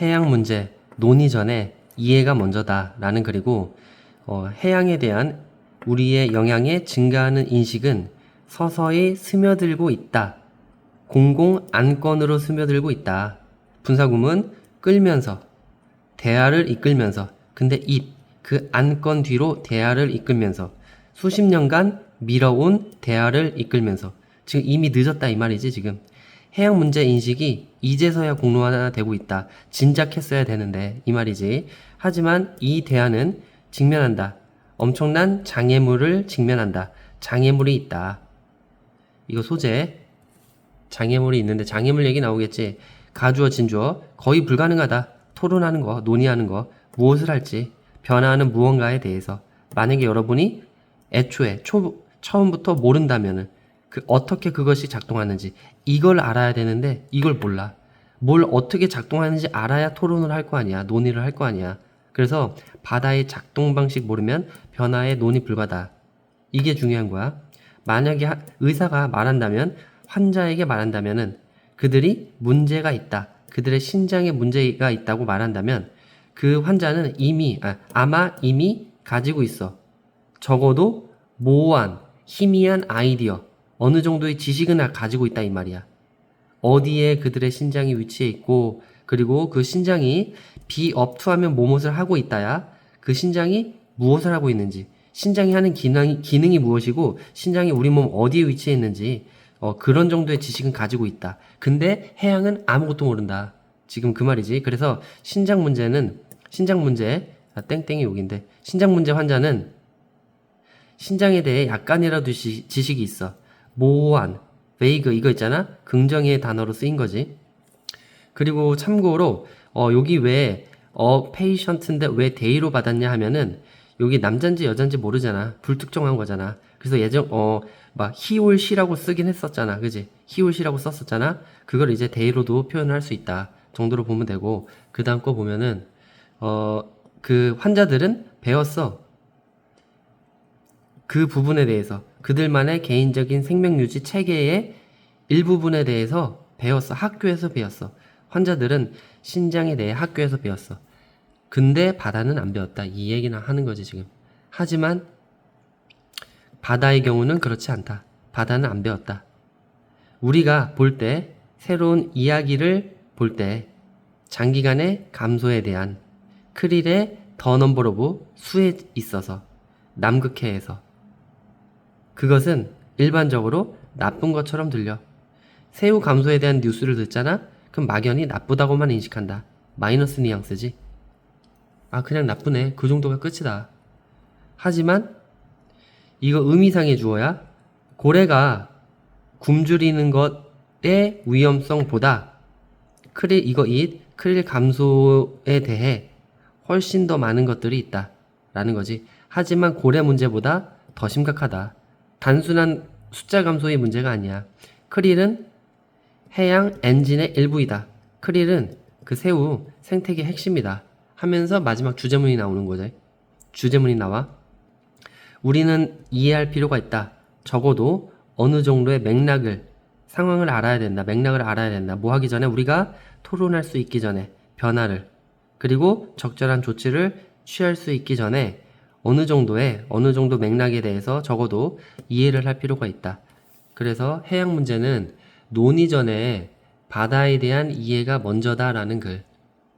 해양 문제 논의 전에 이해가 먼저다라는 글이고 어, 해양에 대한 우리의 영향에 증가하는 인식은 서서히 스며들고 있다. 공공 안건으로 스며들고 있다. 분사구문 끌면서 대화를 이끌면서 근데 입 그 안건 뒤로 대화를 이끌면서 수십 년간 밀어온 대화를 이끌면서 지금 이미 늦었다 이 말이지 지금 해양 문제 인식이 이제서야 공론화되고 있다. 진작했어야 되는데 이 말이지. 하지만 이 대화는 직면한다. 엄청난 장애물을 직면한다. 장애물이 있다. 이거 소재. 장애물이 있는데 장애물 얘기 나오겠지. 가주어 진주어. 거의 불가능하다. 토론하는 거, 논의하는 거, 무엇을 할지. 변화하는 무언가에 대해서. 만약에 여러분이 애초에 초 처음부터 모른다면은 그 어떻게 그것이 작동하는지 이걸 알아야 되는데 이걸 몰라. 뭘 어떻게 작동하는지 알아야 토론을 할 거 아니야. 논의를 할 거 아니야. 그래서 바다의 작동 방식 모르면 변화에 논의 불가다. 이게 중요한 거야. 만약에 하- 의사가 말한다면 환자에게 말한다면은 그들이 문제가 있다. 그들의 신장에 문제가 있다고 말한다면 그 환자는 이미 아, 아마 이미 가지고 있어. 적어도 모호한 희미한 아이디어 어느 정도의 지식은 가지고 있다 이 말이야. 어디에 그들의 신장이 위치해 있고 그리고 그 신장이 비업투하면 무엇을 하고 있다야 그 신장이 무엇을 하고 있는지 신장이 하는 기능이, 기능이 무엇이고 신장이 우리 몸 어디에 위치해 있는지 어, 그런 정도의 지식은 가지고 있다. 근데 해양은 아무것도 모른다. 지금 그 말이지. 그래서 신장 문제는 신장 문제 아, 땡땡이 여기인데 신장 문제 환자는 신장에 대해 약간이라도 지, 지식이 있어. 모호한, 베이그 이거 있잖아. 긍정의 단어로 쓰인 거지. 그리고 참고로 어, 여기 왜 어, 페이션트인데 왜 데이로 받았냐 하면은 여기 남잔지 여잔지 모르잖아. 불특정한 거잖아. 그래서 예전 어막 히올 시라고 쓰긴 했었잖아. 그지? 히올 시라고 썼었잖아. 그걸 이제 데이로도 표현을 할 수 있다. 정도로 보면 되고 그다음 거 보면은 어 그 환자들은 배웠어. 그 부분에 대해서 그들만의 개인적인 생명유지 체계의 일부분에 대해서 배웠어. 학교에서 배웠어. 환자들은 신장에 대해 학교에서 배웠어. 근데 바다는 안 배웠다. 이 얘기는 하는 거지, 지금. 하지만 바다의 경우는 그렇지 않다. 바다는 안 배웠다. 우리가 볼 때, 새로운 이야기를 볼 때, 장기간의 감소에 대한 크릴의 더 넘버 오브 수에 있어서 남극해에서 그것은 일반적으로 나쁜 것처럼 들려. 새우 감소에 대한 뉴스를 듣잖아? 그럼 막연히 나쁘다고만 인식한다. 마이너스 뉘앙스지. 아, 그냥 나쁘네. 그 정도가 끝이다. 하지만 이거 의미상의 주어야. 고래가 굶주리는 것의 위험성보다 크릴 이거 잇 크릴 감소에 대해 훨씬 더 많은 것들이 있다. 라는 거지. 하지만 고래 문제보다 더 심각하다. 단순한 숫자 감소의 문제가 아니야. 크릴은 해양 엔진의 일부이다. 크릴은 그 새우 생태계 핵심이다. 하면서 마지막 주제문이 나오는 거지. 주제문이 나와. 우리는 이해할 필요가 있다. 적어도 어느 정도의 맥락을, 상황을 알아야 된다. 맥락을 알아야 된다. 뭐 하기 전에 우리가 토론할 수 있기 전에 변화를, 그리고 적절한 조치를 취할 수 있기 전에 어느 정도의, 어느 정도 맥락에 대해서 적어도 이해를 할 필요가 있다. 그래서 해양 문제는 논의 전에 바다에 대한 이해가 먼저다라는 글.